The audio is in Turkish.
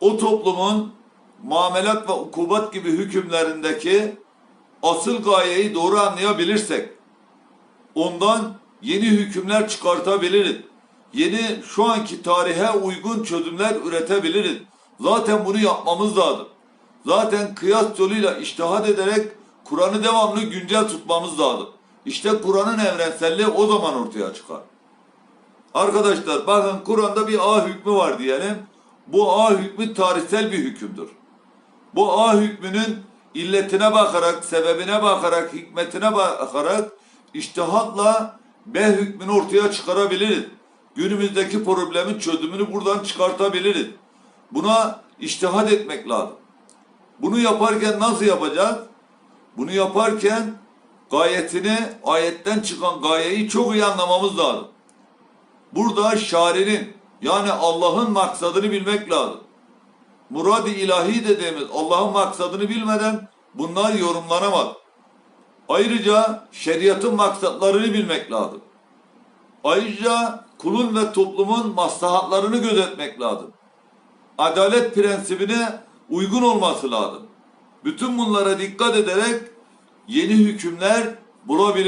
o toplumun muamelat ve ukubat gibi hükümlerindeki asıl gayeyi doğru anlayabilirsek ondan yeni hükümler çıkartabiliriz. Yeni şu anki tarihe uygun çözümler üretebiliriz. Zaten bunu yapmamız lazım. Zaten kıyas yoluyla iştihad ederek Kur'an'ı devamlı güncel tutmamız lazım. İşte Kur'an'ın evrenselliği o zaman ortaya çıkar. Arkadaşlar bakın Kur'an'da bir A hükmü var diyelim. Bu A hükmü tarihsel bir hükümdür. Bu A hükmünün illetine bakarak, sebebine bakarak, hikmetine bakarak iştihatla B hükmünü ortaya çıkarabiliriz. Günümüzdeki problemin çözümünü buradan çıkartabiliriz. Buna iştihat etmek lazım. Bunu yaparken nasıl yapacağız? Bunu yaparken gayetini, ayetten çıkan gayeyi çok iyi anlamamız lazım. Burada şairinin yani Allah'ın maksadını bilmek lazım. Murad-ı ilahi dediğimiz Allah'ın maksadını bilmeden bunlar yorumlanamaz. Ayrıca şeriatın maksatlarını bilmek lazım. Ayrıca kulun ve toplumun maslahatlarını gözetmek lazım. Adalet prensibine uygun olması lazım. Bütün bunlara dikkat ederek yeni hükümler bulabilir.